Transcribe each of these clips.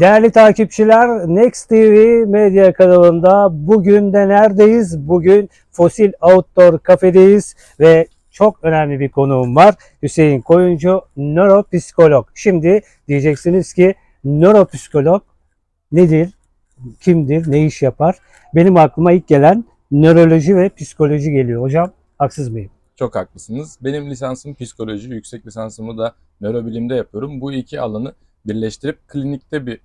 Değerli takipçiler, Next TV medya kanalında bugün de neredeyiz? Bugün Fosil Outdoor Cafe'deyiz ve çok önemli bir konuğum var. Hüseyin Koyuncu, nöropsikolog. Şimdi diyeceksiniz ki nöropsikolog nedir? Kimdir? Ne iş yapar? Benim aklıma ilk gelen nöroloji ve psikoloji geliyor. Hocam haksız mıyım? Çok haklısınız. Benim lisansım psikoloji, yüksek lisansımı da nörobilimde yapıyorum. Bu iki alanı birleştirip klinikte bir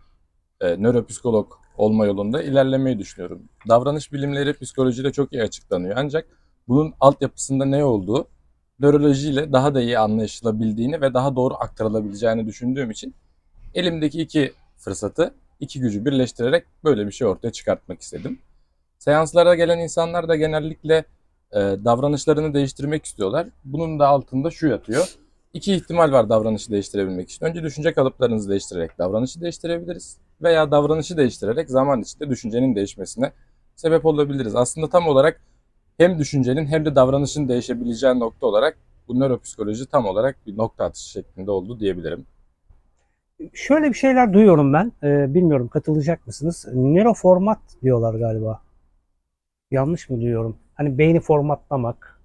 e, nöropsikolog olma yolunda ilerlemeyi düşünüyorum. Davranış bilimleri psikolojide çok iyi açıklanıyor. Ancak bunun altyapısında ne olduğu nörolojiyle daha da iyi anlaşılabildiğini ve daha doğru aktarılabileceğini düşündüğüm için elimdeki iki fırsatı, iki gücü birleştirerek böyle bir şey ortaya çıkartmak istedim. Seanslara gelen insanlar da genellikle e, davranışlarını değiştirmek istiyorlar. Bunun da altında şu yatıyor. İki ihtimal var davranışı değiştirebilmek için. Önce düşünce kalıplarınızı değiştirerek davranışı değiştirebiliriz. Veya davranışı değiştirerek zaman içinde düşüncenin değişmesine sebep olabiliriz. Aslında tam olarak hem düşüncenin hem de davranışın değişebileceği nokta olarak bu nöropsikoloji tam olarak bir nokta atışı şeklinde oldu diyebilirim. Şöyle bir şeyler duyuyorum ben. Ee, bilmiyorum katılacak mısınız? Nöroformat diyorlar galiba. Yanlış mı duyuyorum? Hani beyni formatlamak.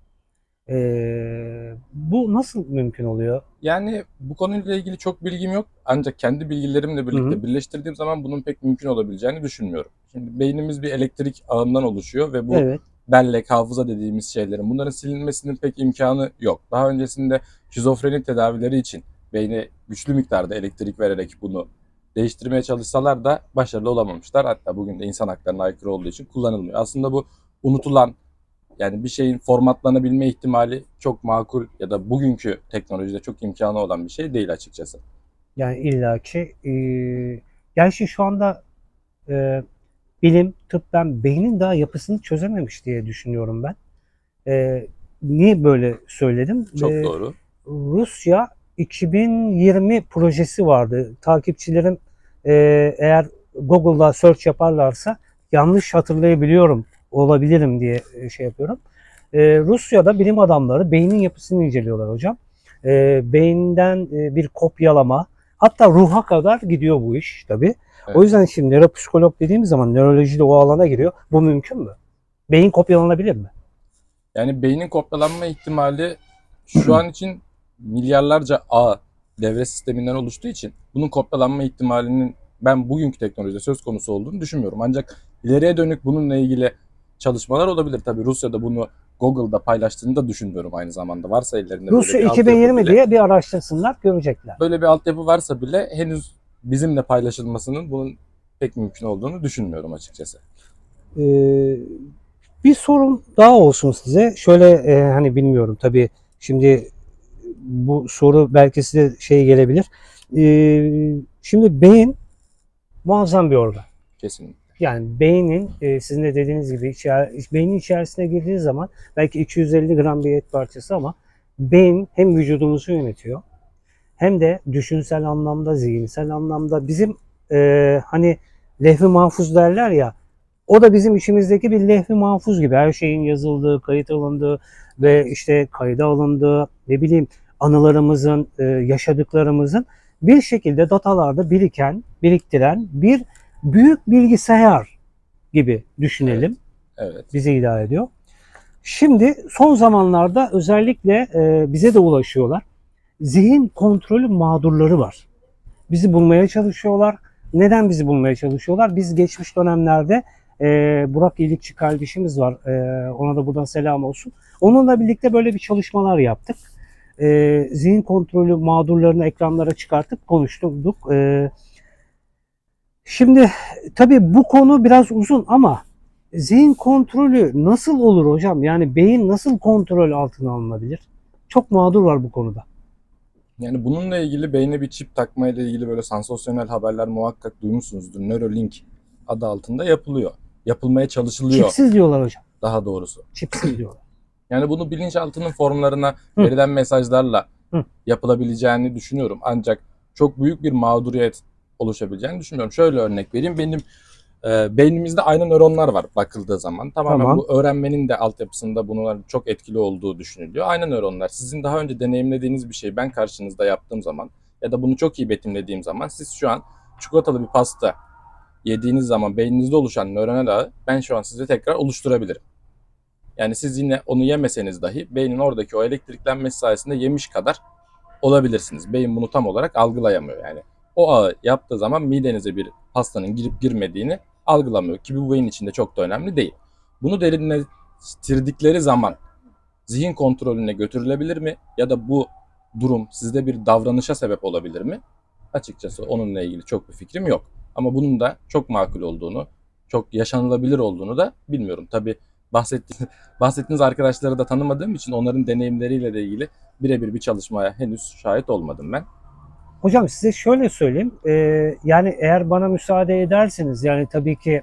Ee, bu nasıl mümkün oluyor? Yani bu konuyla ilgili çok bilgim yok. Ancak kendi bilgilerimle birlikte Hı birleştirdiğim zaman bunun pek mümkün olabileceğini düşünmüyorum. Şimdi beynimiz bir elektrik ağından oluşuyor ve bu Evet. bellek, hafıza dediğimiz şeylerin bunların silinmesinin pek imkanı yok. Daha öncesinde şizofreni tedavileri için beyne güçlü miktarda elektrik vererek bunu değiştirmeye çalışsalar da başarılı olamamışlar. Hatta bugün de insan haklarına aykırı olduğu için kullanılmıyor. Aslında bu unutulan yani bir şeyin formatlanabilme ihtimali çok makul ya da bugünkü teknolojide çok imkanı olan bir şey değil açıkçası. Yani illaki e, gerçi şu anda e, bilim, tıbben beynin daha yapısını çözememiş diye düşünüyorum ben. E, niye böyle söyledim? Çok E, doğru. Rusya 2020 projesi vardı. Takipçilerim e, eğer Google'da search yaparlarsa yanlış hatırlayabiliyorum, olabilirim diye e, şey yapıyorum. E, Rusya'da bilim adamları beynin yapısını inceliyorlar hocam. E, beyinden e, bir kopyalama, hatta ruha kadar gidiyor bu iş tabii. Evet. O yüzden şimdi nöropsikolog dediğimiz zaman nöroloji de o alana giriyor. Bu mümkün mü? Beyin kopyalanabilir mi? Yani beynin kopyalanma ihtimali şu an için milyarlarca ağ devre sisteminden oluştuğu için bunun kopyalanma ihtimalinin ben bugünkü teknolojide söz konusu olduğunu düşünmüyorum. Ancak ileriye dönük bununla ilgili çalışmalar olabilir. Tabii Rusya'da bunu Google'da paylaştığını da düşünmüyorum aynı zamanda. Varsa ellerinde böyle Rusya bir 2020 altyapı bile, diye bir araştırsınlar, görecekler. böyle bir altyapı varsa bile henüz bizimle paylaşılmasının bunun pek mümkün olduğunu düşünmüyorum açıkçası. Ee, bir sorun daha olsun size. Şöyle e, hani bilmiyorum tabii şimdi bu soru belki size şey gelebilir. Ee, şimdi beyin muazzam bir organ. Kesinlikle. Yani beynin e, sizin de dediğiniz gibi içer, beynin içerisine girdiği zaman belki 250 gram bir et parçası ama beyin hem vücudumuzu yönetiyor hem de düşünsel anlamda, zihinsel anlamda bizim e, hani lehvi mahfuz derler ya o da bizim içimizdeki bir lehvi mahfuz gibi. Her şeyin yazıldığı, kayıt alındığı ve işte kayda alındığı ne bileyim anılarımızın, e, yaşadıklarımızın bir şekilde datalarda biriken, biriktiren bir büyük bilgisayar gibi düşünelim. Evet. Bizi idare ediyor. Şimdi son zamanlarda özellikle e, bize de ulaşıyorlar. Zihin kontrolü mağdurları var. Bizi bulmaya çalışıyorlar. Neden bizi bulmaya çalışıyorlar? Biz geçmiş dönemlerde e, Burak İyilikçi kardeşimiz var. E, ona da buradan selam olsun. Onunla birlikte böyle bir çalışmalar yaptık. E, zihin kontrolü mağdurlarını ekranlara çıkartıp konuştuk. E, şimdi tabii bu konu biraz uzun ama zihin kontrolü nasıl olur hocam? Yani beyin nasıl kontrol altına alınabilir? Çok mağdur var bu konuda. Yani bununla ilgili beyne bir çip takmayla ilgili böyle sansasyonel haberler muhakkak duymuşsunuzdur. Neuralink adı altında yapılıyor. Yapılmaya çalışılıyor Çipsiz diyorlar hocam. daha doğrusu. Çipsiz diyorlar. Yani bunu bilinçaltının formlarına Hı. verilen mesajlarla Hı. yapılabileceğini düşünüyorum. Ancak çok büyük bir mağduriyet oluşabileceğini düşünmüyorum. Şöyle örnek vereyim. Benim e, beynimizde aynı nöronlar var bakıldığı zaman. Tamamen Tamam. bu öğrenmenin de altyapısında bunların çok etkili olduğu düşünülüyor. Aynı nöronlar. Sizin daha önce deneyimlediğiniz bir şey ben karşınızda yaptığım zaman ya da bunu çok iyi betimlediğim zaman siz şu an çikolatalı bir pasta yediğiniz zaman beyninizde oluşan nöronal ağı ben şu an size tekrar oluşturabilirim. Yani siz yine onu yemeseniz dahi beynin oradaki o elektriklenmesi sayesinde yemiş kadar olabilirsiniz. Beyin bunu tam olarak algılayamıyor yani. O ağı yaptığı zaman midenize bir pastanın girip girmediğini algılamıyor ki bu beyin içinde çok da önemli değil. Bunu derinleştirdikleri zaman zihin kontrolüne götürülebilir mi? Ya da bu durum sizde bir davranışa sebep olabilir mi? Açıkçası onunla ilgili çok bir fikrim yok. Ama bunun da çok makul olduğunu, çok yaşanılabilir olduğunu da bilmiyorum. Bahsettiğiniz, bahsettiğiniz arkadaşları da tanımadığım için onların deneyimleriyle de ilgili birebir bir çalışmaya henüz şahit olmadım ben. Hocam size şöyle söyleyeyim. Ee, yani eğer bana müsaade ederseniz yani tabii ki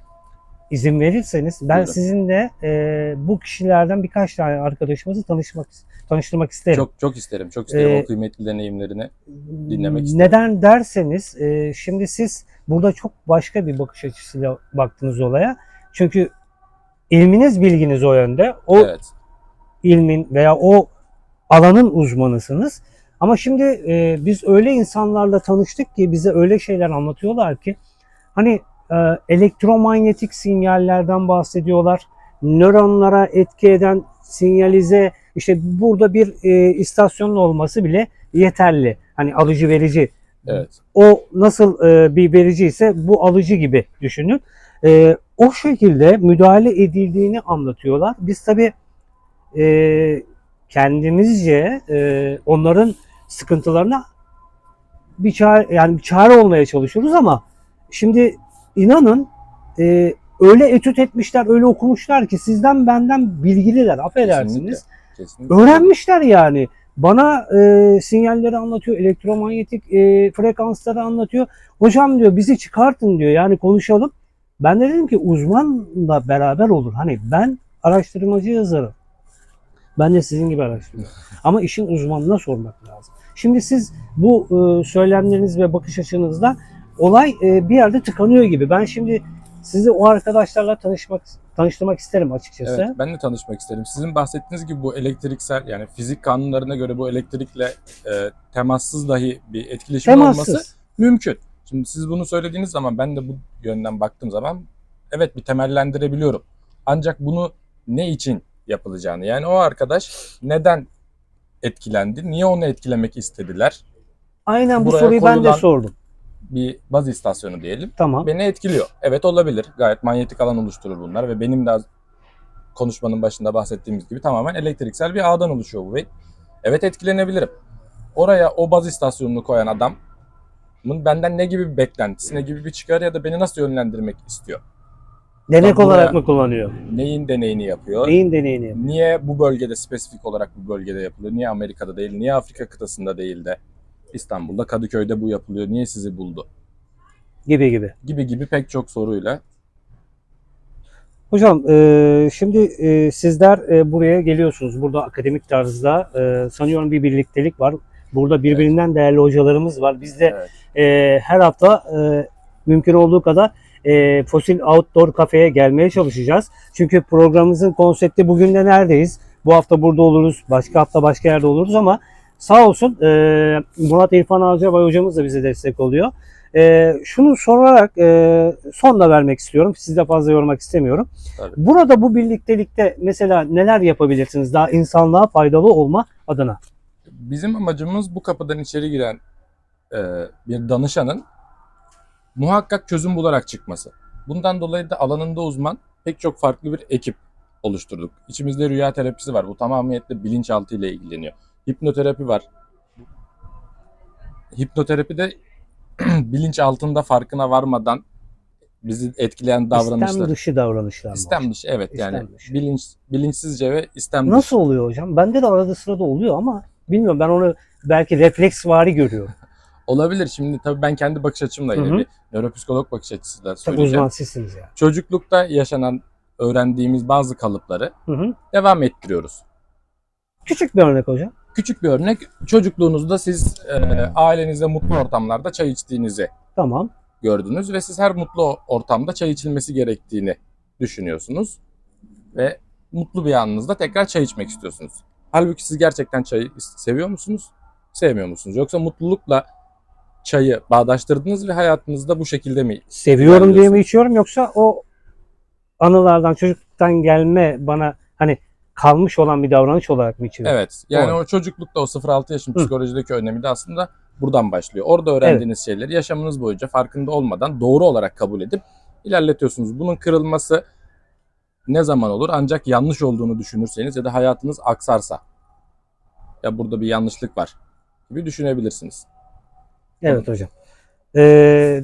izin verirseniz ben Buyurun. sizinle e, bu kişilerden birkaç tane arkadaşımızı tanışmak tanıştırmak isterim. Çok çok isterim, çok isterim Ee, o kıymetli deneyimlerini. dinlemek isterim. Neden derseniz e, şimdi siz burada çok başka bir bakış açısıyla baktınız olaya. Çünkü ilminiz bilginiz o yönde. O Evet. ilmin veya o alanın uzmanısınız. Ama şimdi e, biz öyle insanlarla tanıştık ki bize öyle şeyler anlatıyorlar ki hani e, elektromanyetik sinyallerden bahsediyorlar. Nöronlara etki eden sinyalize işte burada bir e, istasyonun olması bile yeterli. Hani alıcı verici Evet. o nasıl e, bir verici ise bu alıcı gibi düşünün. E, o şekilde müdahale edildiğini anlatıyorlar. Biz tabi kendimizce e, onların sıkıntılarına bir çare yani bir çare olmaya çalışıyoruz ama şimdi inanın e, öyle etüt etmişler, öyle okumuşlar ki sizden benden bilgililer. Affedersiniz. Kesinlikle. Öğrenmişler yani. Bana e, sinyalleri anlatıyor, elektromanyetik e, frekansları anlatıyor. Hocam diyor bizi çıkartın diyor yani konuşalım. Ben de dedim ki uzmanla beraber olur. Hani ben araştırmacı yazarım. Ben de sizin gibi araştırıyorum. Ama işin uzmanına sormak lazım. Şimdi siz bu e, söylemleriniz ve bakış açınızda olay e, bir yerde tıkanıyor gibi. Ben şimdi sizi o arkadaşlarla tanışmak tanıştırmak isterim açıkçası. Evet, ben de tanışmak isterim. Sizin bahsettiğiniz gibi bu elektriksel yani fizik kanunlarına göre bu elektrikle e, temassız dahi bir etkileşim olması Temassız. mümkün. Şimdi siz bunu söylediğiniz zaman ben de bu yönden baktığım zaman evet bir temellendirebiliyorum. Ancak bunu ne için yapılacağını yani o arkadaş neden etkilendi, niye onu etkilemek istediler Aynen bu Buraya soruyu ben de sordum. bir baz istasyonu diyelim. Tamam. Beni etkiliyor. Evet olabilir. Gayet manyetik alan oluşturur bunlar ve benim de az konuşmanın başında bahsettiğimiz gibi tamamen elektriksel bir ağdan oluşuyor bu beyin. Evet etkilenebilirim. Oraya o baz istasyonunu koyan adamın benden ne gibi bir beklentisi, ne gibi bir çıkarı ya da beni nasıl yönlendirmek istiyor? Denek olarak buraya- mı kullanıyor? Neyin deneyini yapıyor? Neyin deneyini? Niye bu bölgede spesifik olarak bu bölgede yapılıyor? Niye Amerika'da değil? Niye Afrika kıtasında değil de İstanbul'da, Kadıköy'de bu yapılıyor? Niye sizi buldu? Gibi gibi. Gibi gibi pek çok soruyla Hocam e, şimdi e, sizler e, buraya geliyorsunuz. Burada akademik tarzda e, sanıyorum bir birliktelik var. Burada birbirinden değerli hocalarımız var. Biz de evet, e, her hafta e, mümkün olduğu kadar e, Fosil Outdoor Cafe'ye gelmeye çalışacağız. Çünkü programımızın konsepti bugün de neredeyiz? Bu hafta burada oluruz, başka hafta başka yerde oluruz ama sağ olsun e, Murat İrfan Avcabay hocamız da bize destek oluyor. E, şunu sorarak e, son da vermek istiyorum. Sizi de fazla yormak istemiyorum. Tabii. Burada bu birliktelikte mesela neler yapabilirsiniz daha insanlığa faydalı olma adına? Bizim amacımız bu kapıdan içeri giren e, bir danışanın muhakkak çözüm bularak çıkması. Bundan dolayı da alanında uzman pek çok farklı bir ekip oluşturduk. İçimizde rüya terapisi var. Bu tamamiyetle bilinçaltı ile ilgileniyor. Hipnoterapi var. Hipnoterapi de bilinç altında farkına varmadan bizi etkileyen davranışlar. İstem dışı davranışlar? İstem dışı evet yani İstem dışı. bilinç bilinçsizce ve istem dışı. Nasıl oluyor hocam? Bende de arada sırada oluyor ama bilmiyorum ben onu belki refleksvari görüyorum. Olabilir. Şimdi tabii ben kendi bakış açımla yine Hı hı. bir nöropsikolog bakış açısıyla Tabii söyleyeceğim. uzman sizsiniz yani. Çocuklukta yaşanan öğrendiğimiz bazı kalıpları Hı hı. devam ettiriyoruz. Küçük bir örnek hocam. Küçük bir örnek. Çocukluğunuzda siz e, ailenizle mutlu ortamlarda çay içtiğinizi Tamam. gördünüz ve siz her mutlu ortamda çay içilmesi gerektiğini düşünüyorsunuz ve mutlu bir anınızda tekrar çay içmek istiyorsunuz. Halbuki siz gerçekten çayı seviyor musunuz? Sevmiyor musunuz? Yoksa mutlulukla çayı bağdaştırdınız ve hayatınızda bu şekilde mi? Seviyorum diye mi içiyorum yoksa o anılardan çocukluktan gelme bana hani kalmış olan bir davranış olarak mı içiyorum? Evet. Yani Doğru. o çocuklukta o 0-6 yaşın Hı. psikolojideki önemi de aslında buradan başlıyor. Orada öğrendiğiniz şeyleri yaşamınız boyunca farkında olmadan doğru olarak kabul edip ilerletiyorsunuz. Bunun kırılması ne zaman olur? Ancak yanlış olduğunu düşünürseniz ya da hayatınız aksarsa. Ya burada bir yanlışlık var gibi düşünebilirsiniz. Evet hocam. Ee,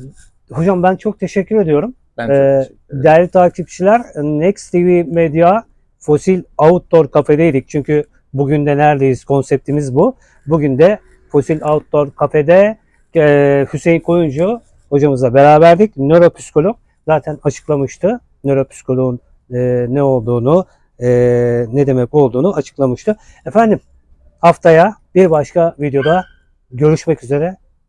hocam ben çok teşekkür ediyorum. Ben çok Ee, teşekkür ederim. Değerli takipçiler, Next TV Medya Fosil Outdoor Kafe'deydik. Çünkü bugün de neredeyiz? Konseptimiz bu. Bugün de Fosil Outdoor Kafe'de e, Hüseyin Koyuncu hocamızla beraberdik. Nöropsikolog zaten açıklamıştı. Nöropsikoloğun e, ne olduğunu, e, ne demek olduğunu açıklamıştı. Efendim haftaya bir başka videoda görüşmek üzere.